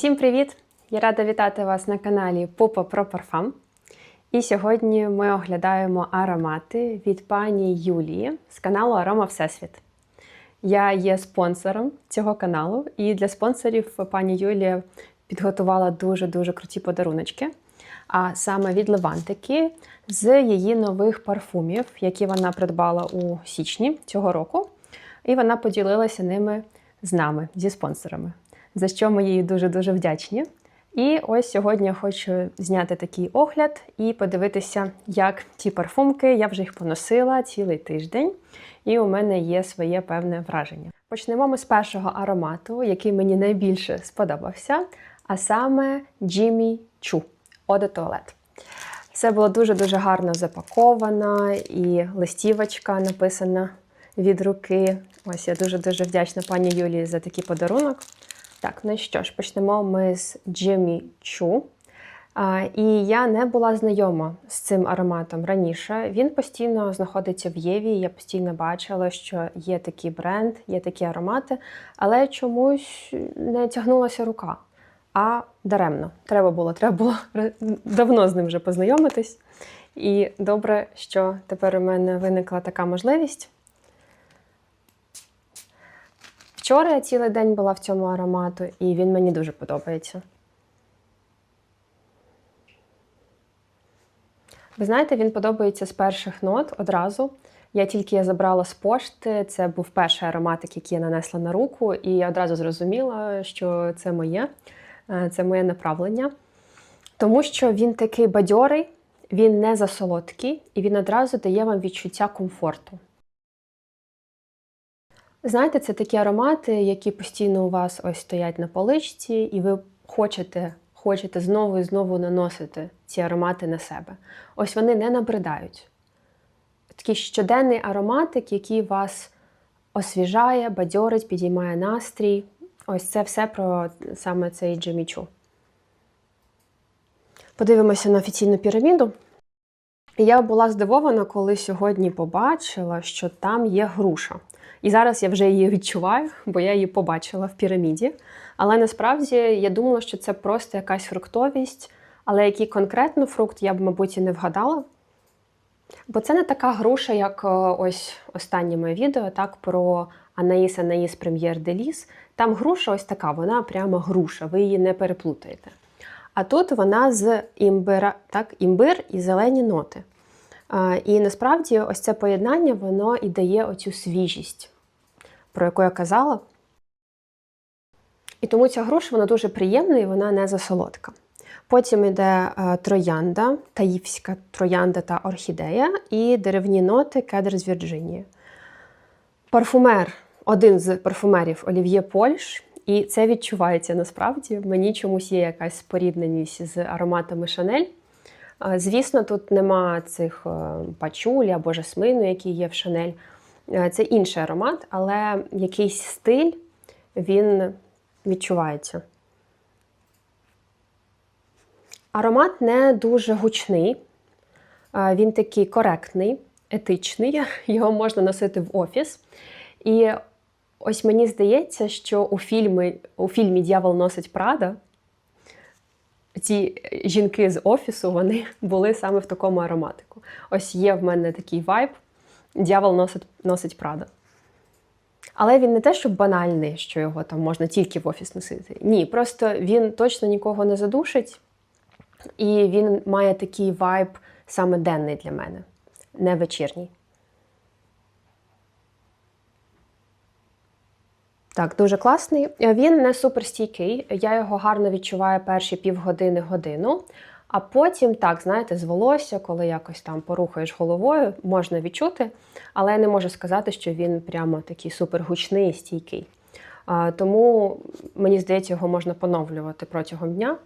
Всім привіт! Я рада вітати вас на каналі Попа про парфам. І сьогодні ми оглядаємо аромати від пані Юлії з каналу Арома Всесвіт. Я є спонсором цього каналу, і для спонсорів пані Юлія підготувала дуже-дуже круті подаруночки. А саме від Левантики з її нових парфумів, які вона придбала у січні цього року. І вона поділилася ними з нами, зі спонсорами, за що ми їй дуже-дуже вдячні. І ось сьогодні я хочу зняти такий огляд і подивитися, як ті парфумки, я вже їх поносила цілий тиждень, і у мене є своє певне враження. Почнемо ми з першого аромату, який мені найбільше сподобався, а саме Jimmy Choo de Toilette. Все було дуже-дуже гарно запаковано, і листівочка написана від руки. Ось я дуже-дуже вдячна пані Юлії за такий подарунок. Так, ну що ж, почнемо ми з Jimmy Choo. А, І я не була знайома з цим ароматом раніше. Він постійно знаходиться в Єві. Я постійно бачила, що є такий бренд, є такі аромати, але чомусь не тягнулася рука. А даремно. Треба було, треба було давно з ним вже познайомитись. І добре, що тепер у мене виникла така можливість. Вчора я цілий день була в цьому аромату, і він мені дуже подобається. Ви знаєте, він подобається з перших нот одразу. Я тільки я забрала з пошти, це був перший ароматик, який я нанесла на руку, і я одразу зрозуміла, що це моє, е, це моє направлення. Тому що він такий бадьорий, він не засолодкий, і він одразу дає вам відчуття комфорту. Знаєте, це такі аромати, які постійно у вас ось стоять на поличці, і ви хочете хочете знову і знову наносити ці аромати на себе. Ось вони не набридають. Такий щоденний ароматик, який вас освіжає, бадьорить, підіймає настрій. Ось це все про саме цей джемічу. Подивимося на офіційну піраміду. Я була здивована, коли сьогодні побачила, що там є груша. І зараз я вже її відчуваю, бо я її побачила в піраміді. Але насправді я думала, що це просто якась фруктовість, але який конкретно фрукт я б, мабуть, і не вгадала. Бо це не така груша, як ось останнє моє відео, так, про Анаїс Анаїс Прем'єр Деліс. Там груша ось така, вона прямо груша, ви її не переплутаєте. А тут вона з імбира, так, імбир і зелені ноти. І насправді ось це поєднання воно і дає оцю свіжість, про яку я казала. І тому ця груша вона дуже приємна і вона не засолодка. Потім йде троянда, таївська троянда та орхідея, і деревні ноти кедр з Вірджинії. Парфумер, один з парфумерів Олів'є Польш, і це відчувається насправді. Мені чомусь є якась спорідненість з ароматами Шанель. Звісно, тут нема цих пачулі або жасмину, які є в Шанель. Це інший аромат, але якийсь стиль він відчувається. Аромат не дуже гучний, він такий коректний, етичний, його можна носити в офіс. І ось мені здається, що у фільмі, у фільмі Д'явол носить Прада ці жінки з офісу вони були саме в такому ароматику. Ось є в мене такий вайб, дьявол носить носить Прада. Але він не те, що банальний, що його там можна тільки в офіс носити. Ні, просто він точно нікого не задушить, і він має такий вайб саме денний для мене, не вечірній. Так, дуже класний. Він не суперстійкий. Я його гарно відчуваю перші півгодини-годину. А потім, так, знаєте, з волосся, коли якось там порухаєш головою, можна відчути, але я не можу сказати, що він прямо такий супергучний і стійкий. Тому, мені здається, його можна поновлювати протягом дня.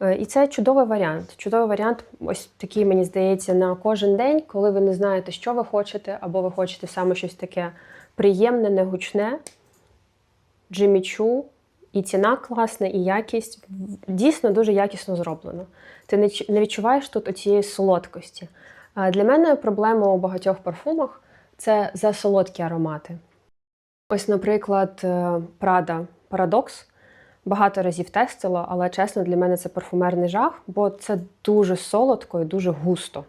Е, і це чудовий варіант. Чудовий варіант, ось такий, мені здається, на кожен день, коли ви не знаєте, що ви хочете, або ви хочете саме щось таке приємне, негучне. Джиммі Чу, і ціна класна, і якість дійсно дуже якісно зроблено. Ти не відчуваєш тут оцієї солодкості. Для мене проблема у багатьох парфумах це засолодкі аромати. Ось, наприклад, Prada Paradox. багато разів тестила, але чесно, для мене це парфумерний жах, бо це дуже солодко і дуже густо.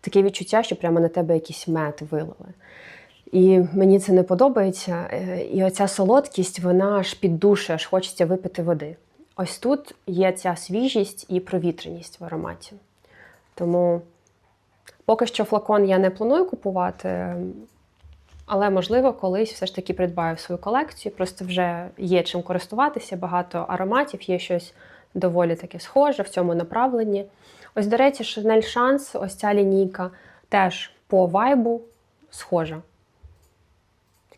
Таке відчуття, що прямо на тебе якийсь мед вилили. І мені це не подобається. Е, І оця солодкість, вона аж піддушує, аж хочеться випити води. Ось тут є ця свіжість і провітряність в ароматі. Тому поки що флакон я не планую купувати, але можливо колись все ж таки придбаю свою колекцію. Просто вже є чим користуватися, багато ароматів, є щось доволі таке схоже в цьому направленні. Ось, до речі, Chanel Chance, ось ця лінійка теж по вайбу схожа.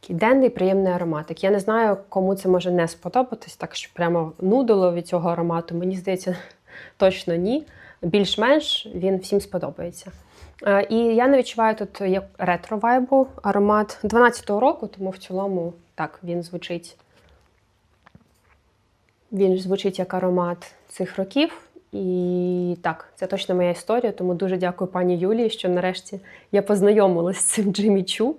Такий денний приємний ароматик. Я не знаю, кому це може не сподобатись, так що прямо нудило від цього аромату. Мені здається, точно ні. Більш-менш він всім сподобається. І я не відчуваю тут як ретро-вайбу аромат 12-го року, тому в цілому так він звучить. Він звучить як аромат цих років. І так, це точно моя історія, тому дуже дякую пані Юлії, що нарешті я познайомилася з цим Джиммі Чу.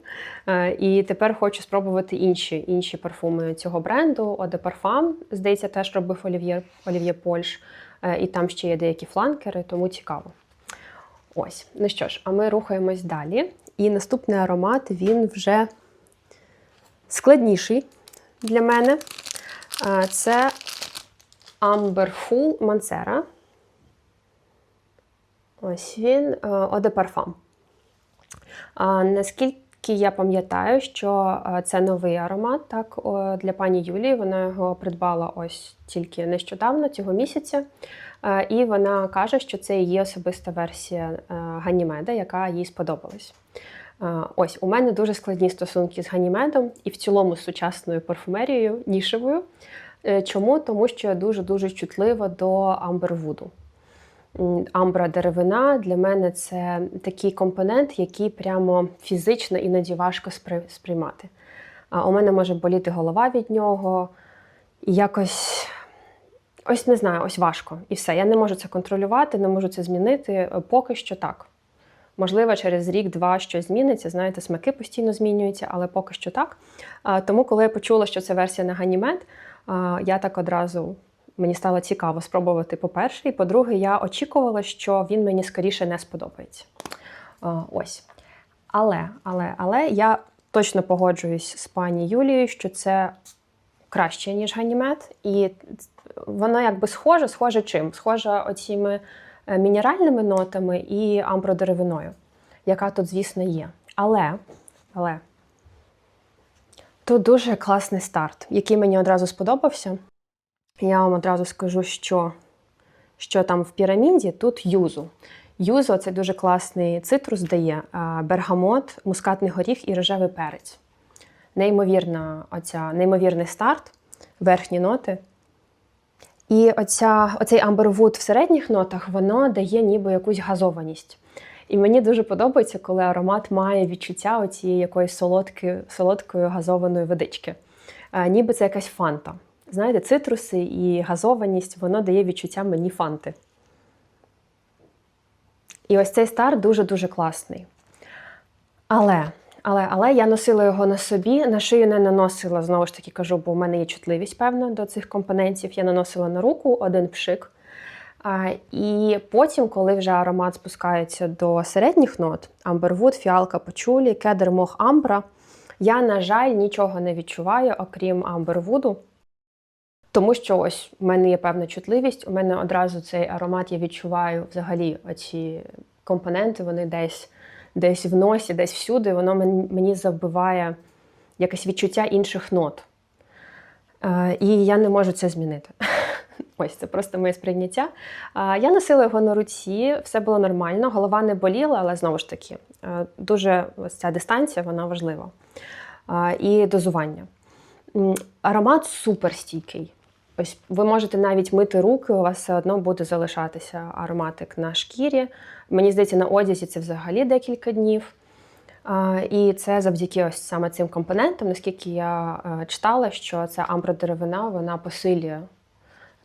Е, І тепер хочу спробувати інші інші парфуми цього бренду. De Parfum, здається, теж робив Олів'є Олів'є Польш. Е, І там ще є деякі фланкери, тому цікаво. Ось, ну що ж, а ми рухаємось далі. І наступний аромат він вже складніший для мене. Е, Це Amber Full Mancera. Ось він de Parfum. А, Наскільки я пам'ятаю, що е, це новий аромат так, для пані Юлії. Вона його придбала ось тільки нещодавно, цього місяця. Е, І вона каже, що це її особиста версія е, Ганімеда, яка їй сподобалась. Е, Ось у мене дуже складні стосунки з Ганімедом і в цілому з сучасною парфумерією нішевою. Е, Чому? Тому що я дуже-дуже чутлива до амбервуду. Амбра деревина для мене це такий компонент, який прямо фізично іноді важко сприймати. А У мене може боліти голова від нього, і якось ось не знаю, ось важко. І все. Я не можу це контролювати, не можу це змінити. Е, Поки що так. Можливо, через рік-два щось зміниться. Знаєте, смаки постійно змінюються, але поки що так. Тому, коли я почула, що це версія на Ганімед, я так одразу мені стало цікаво спробувати по-перше, і по-друге, я очікувала, що він мені скоріше не сподобається. Ось. Але, але, але я точно погоджуюсь з пані Юлією, що це краще, ніж Ганімед. І воно якби схоже, схоже чим? Схоже оціми е, мінеральними нотами і амбродеревиною, яка тут, звісно, є. Але, але тут дуже класний старт, який мені одразу сподобався. Я вам одразу скажу, що, що там в піраміді, тут юзу. Юзо це дуже класний цитрус дає, бергамот, мускатний горіх і рожевий перець. Неймовірна, оця, неймовірний старт, верхні ноти. І оця, оцей амбервуд в середніх нотах воно дає ніби якусь газованість. І мені дуже подобається, коли аромат має відчуття оцієї якоїсь солодкої, солодкої газованої водички. Ніби це якась фанта. Знаєте, цитруси і газованість воно дає відчуття мені фанти. І ось цей старт дуже-дуже класний. Але, але, але я носила його на собі, на шию не наносила, знову ж таки кажу, бо в мене є чутливість, певна, до цих компонентів. Я наносила на руку один пшик. А, і потім, коли вже аромат спускається до середніх нот, амбервуд, фіалка пачулі, кедр мох амбра, я, на жаль, нічого не відчуваю, окрім амбервуду. Тому що ось у мене є певна чутливість, у мене одразу цей аромат я відчуваю взагалі оці компоненти, вони десь, десь в носі, десь всюди, воно мені забиває якесь відчуття інших нот. Е, І я не можу це змінити. Ось це просто моє сприйняття. Я носила його на руці, все було нормально, голова не боліла, але знову ж таки, е, дуже ось ця дистанція вона важлива. І дозування. Аромат суперстійкий. Ось ви можете навіть мити руки, у вас все одно буде залишатися ароматик на шкірі. Мені здається, на одязі це взагалі декілька днів. І це завдяки ось саме цим компонентам, наскільки я е, читала, що ця амбродеревина вона посилює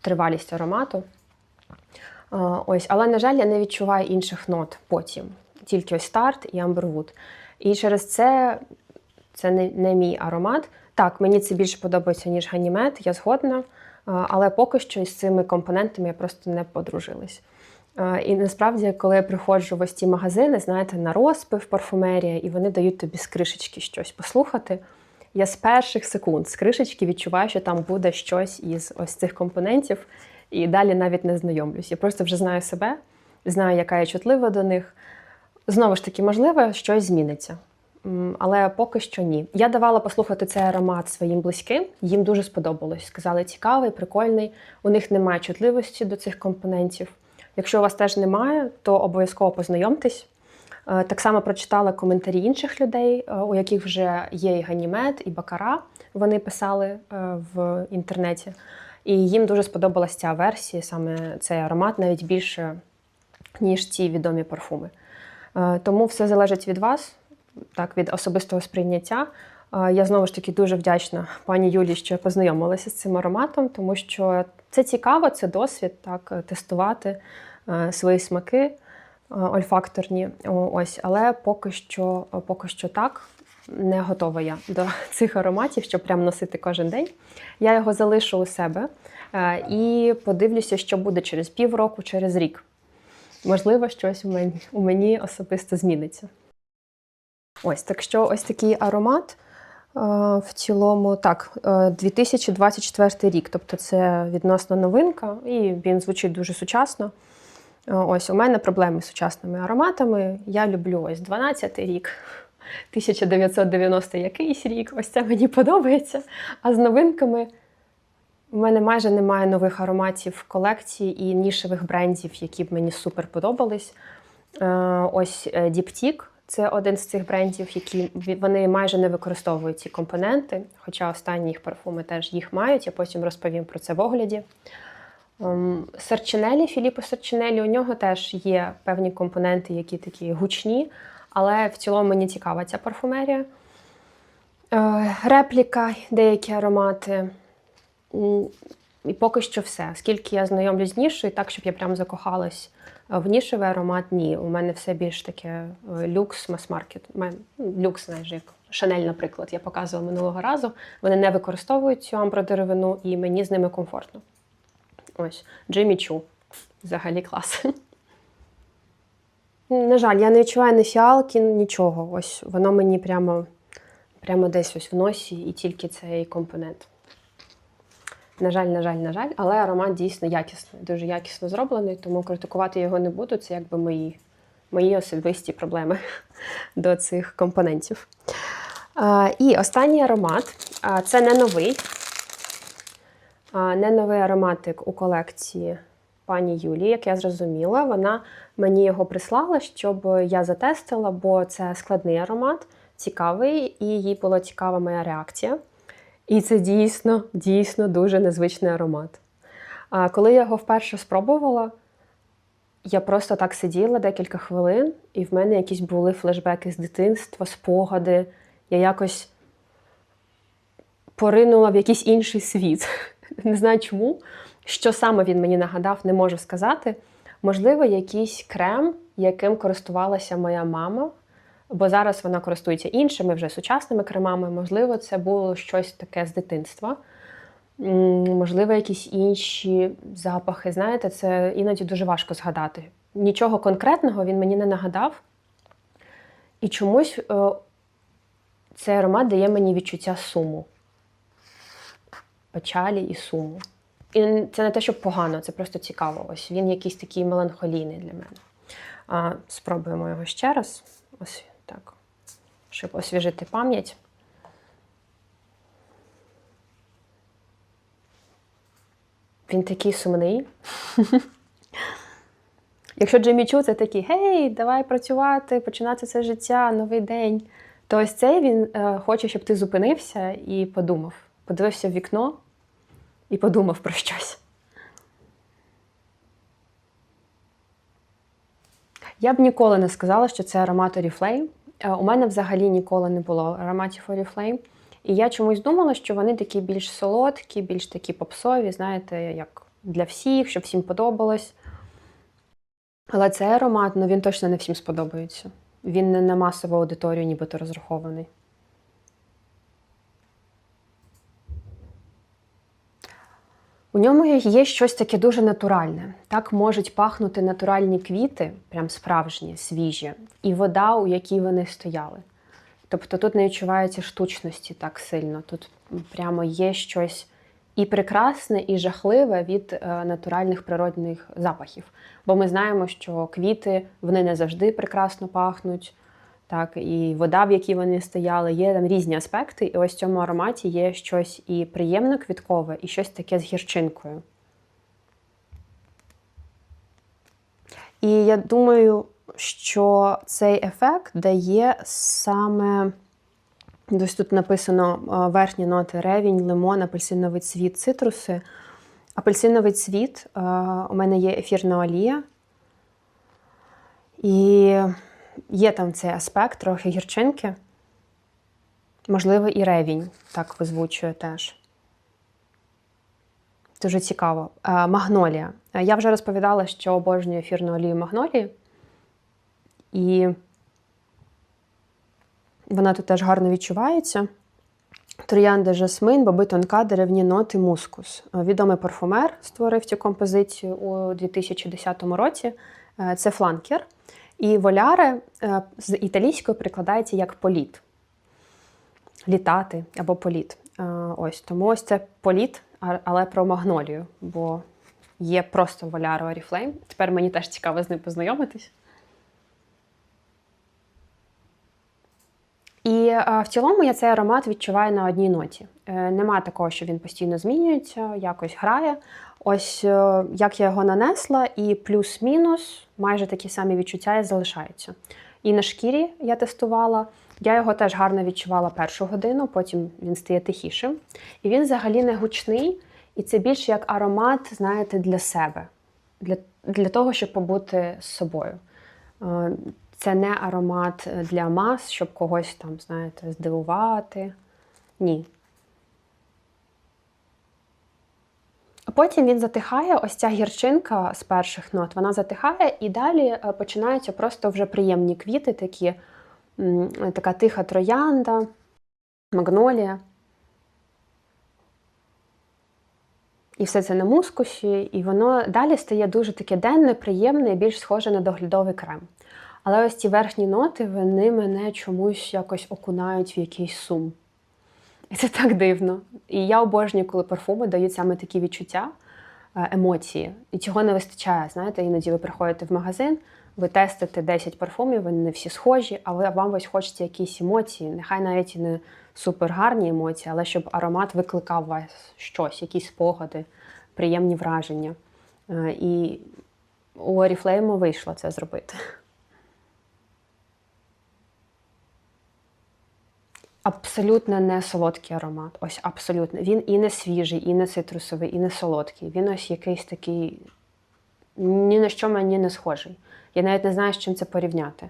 тривалість аромату. Ось, але, на жаль, я не відчуваю інших нот потім. Тільки ось старт і амбервуд. І через це це не, не мій аромат. Так, мені це більше подобається, ніж ганімед, я згодна. Але поки що із цими компонентами я просто не подружилась. І насправді, коли я приходжу в ось ці магазини, знаєте, на розпив парфумерія, і вони дають тобі з кришечки щось послухати. Я з перших секунд з кришечки відчуваю, що там буде щось із ось цих компонентів, і далі навіть не знайомлюсь. Я просто вже знаю себе, знаю, яка я чутлива до них. Знову ж таки, можливо, щось зміниться. Але поки що ні. Я давала послухати цей аромат своїм близьким, їм дуже сподобалось. Сказали, цікавий, прикольний. У них немає чутливості до цих компонентів. Якщо у вас теж немає, то обов'язково познайомтесь. Е, Так само прочитала коментарі інших людей, е, у яких вже є і ганімед, і бакара. Вони писали е, в інтернеті. І їм дуже сподобалася ця версія, саме цей аромат, навіть більше, ніж ті відомі парфуми. Тому все залежить від вас, так, від особистого сприйняття. Е, Я знову ж таки дуже вдячна пані Юлі, що я познайомилася з цим ароматом, тому що це цікаво, це досвід, так, е, тестувати е, свої смаки е, ольфакторні. Ось, але поки що, поки що так. Не готова я до цих ароматів, щоб прям носити кожен день. Я його залишу у себе е, і подивлюся, що буде через півроку, через рік. Можливо, щось у мені, у мені особисто зміниться. Ось, так що ось такий аромат е, в цілому, так, е, 2024 рік, тобто це відносно новинка, і він звучить дуже сучасно. Е, Ось у мене проблеми з сучасними ароматами. Я люблю ось 12 рік, 1990 якийсь рік. Ось це мені подобається. А з новинками у мене майже немає нових ароматів в колекції і нішевих брендів, які б мені супер подобались. Е, Ось е, Diptyque – це один з цих брендів, які вони майже не використовують ці компоненти, хоча останні їх парфуми теж їх мають. Я потім розповім про це в огляді. Ем, Серчинелі, Філіппо Серчинелі, у нього теж є певні компоненти, які такі гучні, але в цілому мені цікава ця парфумерія. Е, Репліка, деякі аромати. І поки що все. Скільки я знайомлюсь з нішою, так, щоб я прям закохалась е, в нішевий аромат, ні. У мене все більш таке е, люкс, мас-маркет. Ну, Люкс, знаєш, як Шанель, наприклад, я показувала минулого разу. Вони не використовують цю амбродеревину, і мені з ними комфортно. Ось, Джиммі Чу. Взагалі клас. На жаль, я не відчуваю ні фіалки, нічого. Ось воно мені прямо, прямо десь ось в носі і тільки цей компонент. На жаль, на жаль, на жаль, але аромат дійсно якісний, дуже якісно зроблений, тому критикувати його не буду. Це якби мої, мої особисті проблеми до цих компонентів. А, і останній аромат а, це не новий. А, не новий ароматик у колекції пані Юлії, як я зрозуміла. Вона мені його прислала, щоб я затестила, бо це складний аромат, цікавий, і їй була цікава моя реакція. І це дійсно, дійсно дуже незвичний аромат. А коли я його вперше спробувала, я просто так сиділа декілька хвилин, і в мене якісь були флешбеки з дитинства, спогади. Я якось поринула в якийсь інший світ. Не знаю чому. Що саме він мені нагадав, не можу сказати. Можливо, якийсь крем, яким користувалася моя мама, бо зараз вона користується іншими, вже сучасними кремами. Можливо, це було щось таке з дитинства. Можливо, якісь інші запахи. Знаєте, це іноді дуже важко згадати. Нічого конкретного він мені не нагадав. І чомусь е, цей аромат дає мені відчуття суму, печалі і суму. І це не те, що погано, це просто цікаво. Ось він якийсь такий меланхолійний для мене. А, спробуємо його ще раз. Ось так. Щоб освіжити пам'ять. Він такий сумний. Якщо Джиммі Чу це такий гей, давай працювати, починати це життя, новий день. То ось цей він е, хоче, щоб ти зупинився і подумав. Подивився в вікно і подумав про щось. Я б ніколи не сказала, що це аромат Oriflame. Е, У мене взагалі ніколи не було ароматів Oriflame. І я чомусь думала, що вони такі більш солодкі, більш такі попсові, знаєте, як для всіх, щоб всім подобалось. Але цей аромат, ну він точно не всім сподобається. Він не на масову аудиторію, нібито розрахований. У ньому є щось таке дуже натуральне. Так можуть пахнути натуральні квіти, прям справжні, свіжі, і вода, у якій вони стояли. Тобто тут не відчувається штучності так сильно. Тут прямо є щось і прекрасне, і жахливе від е, натуральних природних запахів. Бо ми знаємо, що квіти вони не завжди прекрасно пахнуть. Так, і вода, в якій вони стояли, є там різні аспекти. І ось в цьому ароматі є щось і приємно квіткове, і щось таке з гірчинкою. І я думаю, що цей ефект дає саме. Десь тут написано е, верхні ноти ревінь, лимон, апельсиновий цвіт, цитруси. Апельсиновий цвіт е, у мене є ефірна олія. І є там цей аспект, трохи гірчинки. Можливо, і ревінь так визвучує теж. Дуже цікаво. Е, Магнолія. Е, Я вже розповідала, що обожнюю ефірну олію магнолії. І вона тут теж гарно відчувається. Троянда жасмин, боби тонка, деревні ноти, мускус. Е, Відомий парфумер створив цю композицію у 2010 році. Це фланкер. І воляре з італійської перекладається як політ. Літати або політ. Е, Ось тому ось це політ, але про магнолію, бо є просто воляро Oriflame. Тепер мені теж цікаво з ним познайомитись. І е, в цілому я цей аромат відчуваю на одній ноті. Е, нема такого, що він постійно змінюється, якось грає. Ось е, як я його нанесла, і плюс-мінус майже такі самі відчуття залишаються. І на шкірі я тестувала. Я його теж гарно відчувала першу годину, потім він стає тихішим. І він взагалі не гучний, і це більше як аромат, знаєте, для себе, для, для того, щоб побути з собою. Е, Це не аромат для мас, щоб когось там, знаєте, здивувати. Ні. Потім він затихає, ось ця гірчинка з перших нот, вона затихає, і далі е, починаються просто вже приємні квіти, такі, така тиха троянда, магнолія. І все це на мускусі, і воно далі стає дуже таке денне, приємне і більш схоже на доглядовий крем. Але ось ці верхні ноти, вони мене чомусь якось окунають в якийсь сум. І це так дивно. І я обожнюю, коли парфуми дають саме такі відчуття, е, емоції. І цього не вистачає. Знаєте, іноді ви приходите в магазин, ви тестите 10 парфумів, вони не всі схожі, а вам ось хочеться якісь емоції. Нехай навіть і не супер гарні емоції, але щоб аромат викликав вас щось, якісь спогади, приємні враження. Е, І у Oriflame вийшло це зробити. Абсолютно не солодкий аромат. Ось абсолютно. Він і не свіжий, і не цитрусовий, і не солодкий. Він ось якийсь такий ні на що мені не схожий. Я навіть не знаю, з чим це порівняти.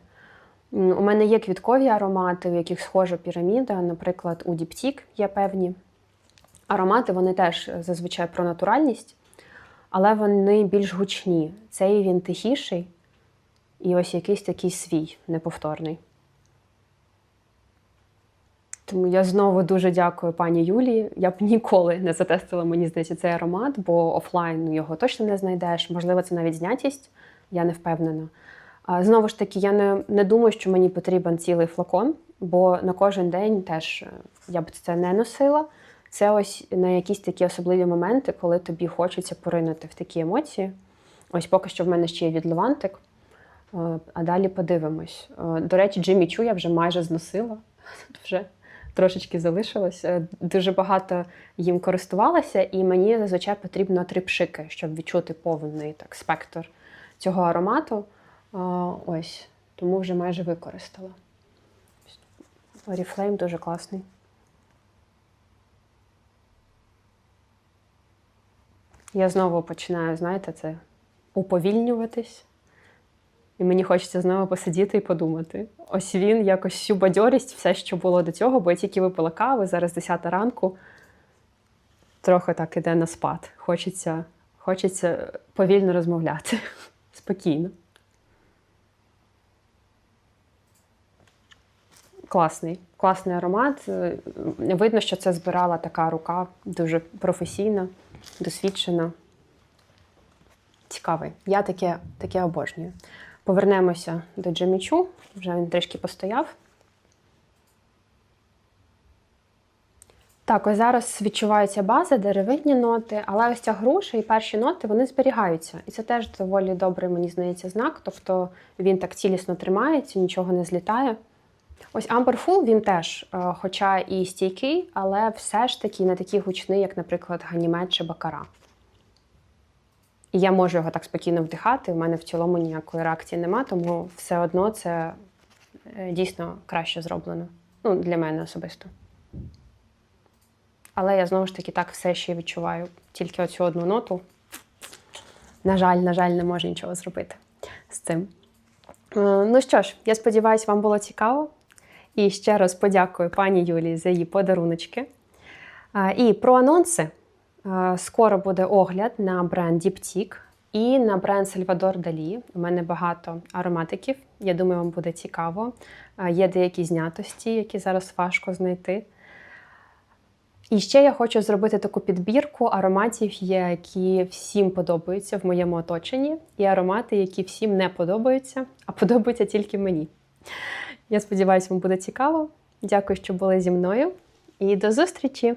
У мене є квіткові аромати, у яких схожа піраміда. Наприклад, у Діптік є певні аромати, вони теж зазвичай про натуральність, але вони більш гучні. Цей він тихіший і ось якийсь такий свій, неповторний. Тому я знову дуже дякую пані Юлії. Я б ніколи не затестила, мені здається, цей аромат, бо офлайн його точно не знайдеш. Можливо, це навіть знятість, я не впевнена. Знову ж таки, я не, не думаю, що мені потрібен цілий флакон, бо на кожен день теж е, я б це не носила. Це ось на якісь такі особливі моменти, коли тобі хочеться поринути в такі емоції. Ось поки що в мене ще є від Левантик, е, а далі подивимось. Е, До речі, Джиммі Чу я вже майже зносила. Тут вже трошечки залишилось. Е, Дуже багато їм користувалася, і мені зазвичай потрібно три пшики, щоб відчути повний так, спектр цього аромату. Ось, тому вже майже використала. Oriflame дуже класний. Я знову починаю, знаєте, це уповільнюватись. І мені хочеться знову посидіти і подумати. Ось він якось всю бадьорість, все, що було до цього, бо я тільки випила кави, зараз 10 ранку. Трохи так іде на спад. Хочеться, хочеться повільно розмовляти. Спокійно. Класний, класний аромат. Видно, що це збирала така рука дуже професійна. досвідчено. Цікавий. Я таке, таке обожнюю. Повернемося до джемічу. Вже він трішки постояв. Так, ось зараз відчувається база, деревинні ноти, але ось ця груша і перші ноти вони зберігаються. І це теж доволі добрий, мені здається, знак. Тобто він так цілісно тримається, нічого не злітає. Ось Full він теж, е, хоча і стійкий, але все ж таки не такий гучний, як, наприклад, Ганімед чи Бакара. І я можу його так спокійно вдихати. У мене в цілому ніякої реакції нема, тому все одно це е, дійсно краще зроблено. Ну, для мене особисто. Але я знову ж таки так все ще відчуваю тільки оцю одну ноту. На жаль, на жаль, не можу нічого зробити з цим. Е, Ну що ж, я сподіваюся, вам було цікаво. І ще раз подякую пані Юлії за її подаруночки. Е, І про анонси. Е, Скоро буде огляд на бренд Diptyque і на бренд Salvador Dali. У мене багато ароматиків. Я думаю, вам буде цікаво. Е, Є деякі знятості, які зараз важко знайти. І ще я хочу зробити таку підбірку ароматів, які всім подобаються в моєму оточенні, і аромати, які всім не подобаються, а подобаються тільки мені. Я сподіваюся, вам буде цікаво. Дякую, що були зі мною, і до зустрічі!